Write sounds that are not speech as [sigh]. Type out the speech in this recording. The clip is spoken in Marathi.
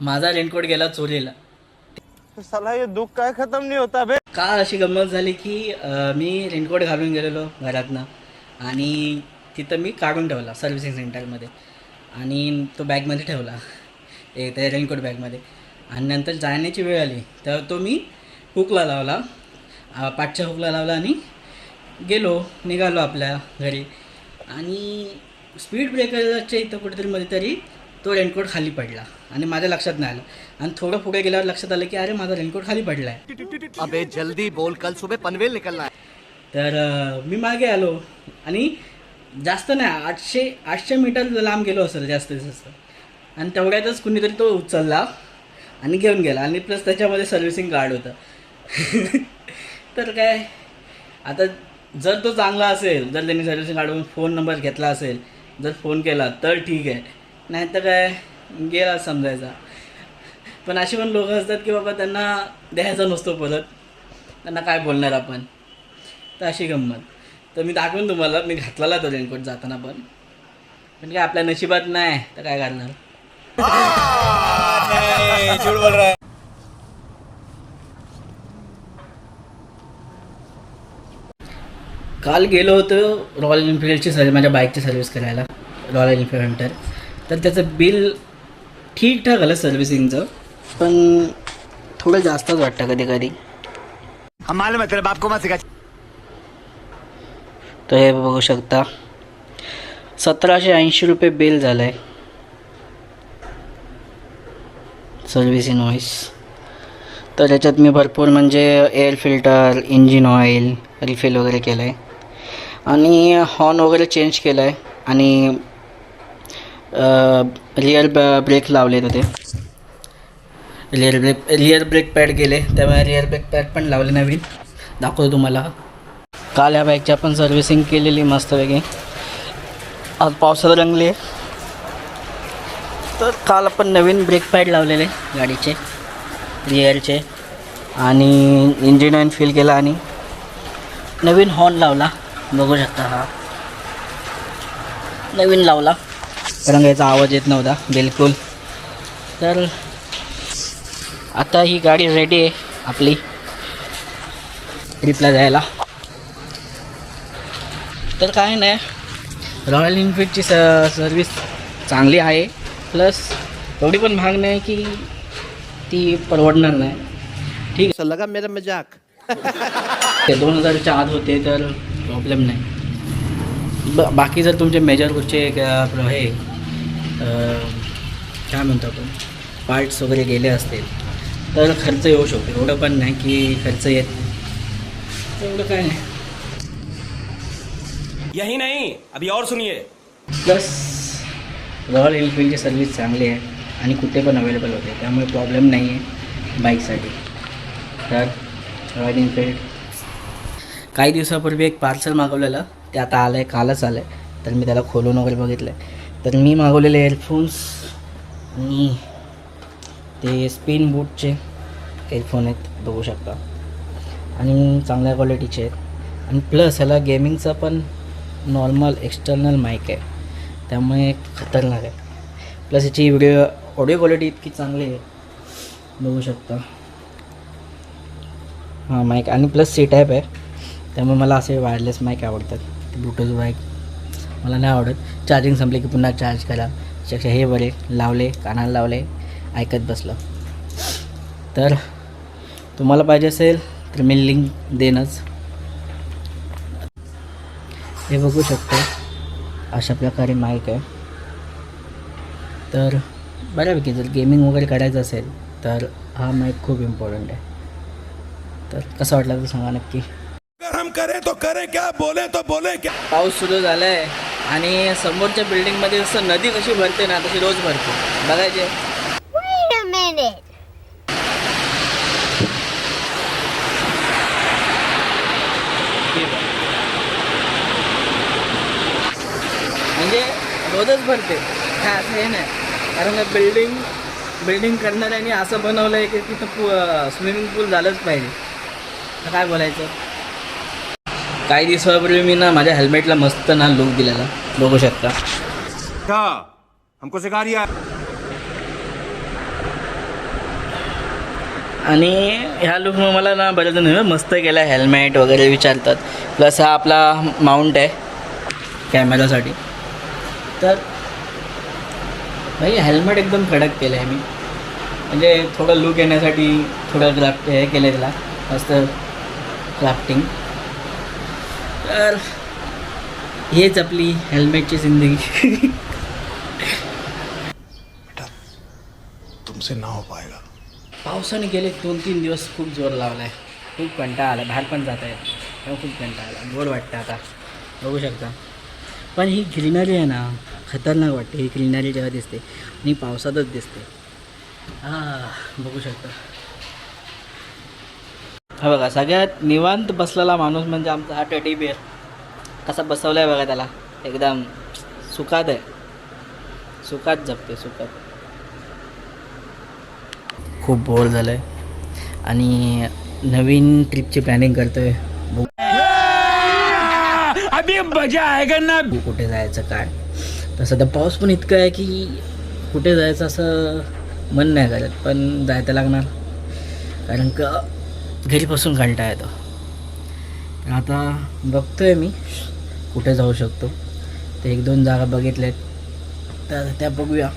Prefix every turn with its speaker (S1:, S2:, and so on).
S1: माझा रेनकोट गेला चोरीला.
S2: साला ये दुख काय खत्म नहीं होता बे
S1: काल अशी गंमत झाली की अं, मी रेनकोट घालून गेलेलो घरातनं आणि तिथं मी काढून ठेवला सर्व्हिसिंग सेंटरमध्ये आणि तो बॅगमध्ये ठेवला. ए त्या रेनकोट बॅगमध्ये. आणि नंतर जाण्याची वेळ आली. तेव्हा तो मी हुकला लावला. अं, पाठच्या हुकला लावला आणि गेलो निघालो आपल्या घरी. आणि स्पीड ब्रेकरच्या इथं कुठेतरी मध्ये तरी तो रेनकोट खाली पडला. आणि माझ्या लक्षात नाही आलं. आणि थोडं पुढे गेल्यावर लक्षात आलं की अरे माझा रेनकोट खाली पडला आहे
S3: अबे जल्दी बोल. कल सुबह पनवेल निकलना
S1: तर मी मागे आलो. आणि जास्त नाही आठशे आठशे मीटर लांब गेलो असेल जास्तीत जास्त. आणि तेवढ्यातच कुणीतरी तो उचलला आणि घेऊन गेला. आणि प्लस त्याच्यामध्ये सर्व्हिसिंग कार्ड होतं. [laughs] तर काय आता जर तो चांगला असेल जर त्यांनी सर्व्हिसिंग कार्डवरून फोन नंबर घेतला असेल जर फोन केला तर ठीक आहे. नाहीतर काय गेला समजायचा. पण अशी पण लोक असतात की बाबा त्यांना द्यायचा नसतो परत. त्यांना काय बोलणार आपण? तर अशी गंमत. तर मी दाखवेन तुम्हाला मी घातलेला तो रेनकोट जाताना पण. पण काय आपल्या नशिबात नाही तर काय करणार? काल गेलो होतो रॉयल एनफिल्डची सर्व माझ्या बाईकची सर्व्हिस करायला रॉयल एनफिल्ड हंटर तर त्याचं बिल ठीकठाक आलं सर्व्हिसिंगचं पण थोडं जास्तच वाटतं कधी कधी.
S3: मालूम तेरे को
S1: हे बघू शकता. सतराशे ऐंशी रुपये बिल झालं आहे सर्व्हिस इनवॉइस तर याच्यात मी भरपूर म्हणजे air filter engine oil refill वगैरे केलं आहे आणि हॉर्न वगैरे चेंज केलं आहे आणि रिअर ब्रेक लावले होते. Rear brake rear brake pad गेले. त्यामुळे रिअर ब्रेक पॅड पण लावले नवीन. दाखवतो तुम्हाला. काल या बाईकची आपण सर्व्हिसिंग केलेली मस्तपैकी. आज पावसात रंगले. तर काल आपण नवीन ब्रेक पॅड लावलेले गाडीचे रिअरचे आणि इंजिन ऑइल फिल केला आणि नवीन हॉर्न लावला. बघू शकता हा. नवीन लावला. कारण याचा आवाज येत नव्हता बिलकुल. तर आता ही गाडी रेडी आहे आपली. ट्रिपला जायला. तर काय नाही रॉयल एनफिल्डची स सर्विस चांगली आहे. प्लस एवढी पण महाग नाही की ती परवडणार नाही. ठीक
S2: ऐसा लगा मेरा मजाक.
S1: आहे दोन हजारच्या आत होते तर प्रॉब्लेम नाही. ब बाकी जर तुमचे मेजर कुठचे हे काय म्हणतो आपण? पार्ट्स वगैरे गेले असतील तर खर्च येऊ शकतो. एवढं पण नाही की खर्च येत नाही. एवढं काय नाही.
S4: यही नहीं अभी और सुनिए।
S1: प्लस रॉयल एनफिल्डची सर्विस चांगली आहे आणि कुठे पण अवेलेबल होते. त्यामुळे प्रॉब्लेम नाही आहे बाईकसाठी तर रॉयल एनफिल्ड काही दिवसापूर्वी एक पार्सल मागवलेलं ते आता आलं आहे कालच आलं आहे तर मी त्याला खोलून वगैरे बघितलं आहे तर मी मागवलेले एअरफोन्स आणि ते स्पिन बूटचे एअरफोन आहेत बघू शकता. आणि चांगल्या क्वालिटीचे आहेत. आणि प्लस ह्याला गेमिंगचा पण नॉर्मल एक्सटर्नल माईक आहे. त्यामुळे खतरनाक आहे. प्लस याची व्हिडिओ ऑडिओ क्वालिटी इतकी चांगली आहे. बघू शकता. हां माईक आणि प्लस सी टाईप आहे. त्यामुळे मला असे वायरलेस माईक आवडतात. ब्लूटूथ माईक मला नाही आवडत. चार्जिंग संपली की पुन्हा चार्ज करा. त्यापेक्षा हे बरे लावले कानाला लावले ऐकत बसलं. तर तुम्हाला पाहिजे असेल तर मी लिंक देणंच हे बघू शकतो. अशा प्रकारे माईक आहे. तर बऱ्यापैकी जर गेमिंग वगैरे करायचं असेल तर हा माईक खूप इम्पॉर्टंट आहे. तर कसं वाटलं तर सांगा नक्की.
S4: अगर हम करें तो करें क्या? बोले तो बोले क्या?
S1: पाऊस सुरू झाला आहे आणि समोरच्या बिल्डिंगमध्ये जसं नदी कशी भरते ना तशी रोज भरते. बघायचे. म्हणजे रोजच भरते. काय असं हे नाही कारण बिल्डिंग बिल्डिंग करणाऱ्यांनी असं बनवलं आहे की तिथं पू स्विमिंग पूल झालंच पाहिजे. काय बोलायचं? काही दिवसापूर्वी मी ना माझ्या हेल्मेटला मस्त ना लुक दिलेला. बघू शकता.
S4: हमको सिखा रिया
S1: आणि ह्या लुकमुळे मला ना बरेच जण मस्त केला हेल्मेट वगैरे विचारतात. प्लस हा आपला माउंट आहे. कॅमेरासाठी. तर भाई हेल्मेट एकदम कडक केलं आहे मी. म्हणजे थोडं लुक येण्यासाठी थोडं ग्राफ्ट हे केलं त्याला. मस्त क्राफ्टिंग तर हेच आपली हेल्मेटची जिंदगी.
S4: तुमसे ना हो पाएगा
S1: पावसाने गेले दोन तीन दिवस खूप जोर लावला आहे खूप कंटाळा आला बाहेर पण जात आहे तेव्हा खूप कंटाळा आला. गोड वाटतं आता. बघू शकता. पण ही ग्रीनरी आहे ना खतरनाक वाटते. ही ग्रीनरी जेव्हा दिसते आणि पावसातच दिसते. हां बघू शकता. हा बघा सगळ्यात निवांत बसलेला माणूस म्हणजे आमचा हा टेडी बिअर कसा बसवला आहे बघा त्याला. एकदम सुखात आहे. सुखात जगते सुखात. खूप बोर झालं आहे आणि नवीन ट्रिपची प्लॅनिंग करतो आहे
S4: अभी मजा ना.
S1: कुठे जायचं काय? तसं तर पाऊस पण इतकं आहे की कुठे जायचं असं मन नाही करत पण जायचं लागणार. कारण का घरी बसून कंटाळा येतो. तर आता आहे मी कुठे जाऊ शकतो. ते एक दोन जागा बघितल्यात. तर त्या बघूया.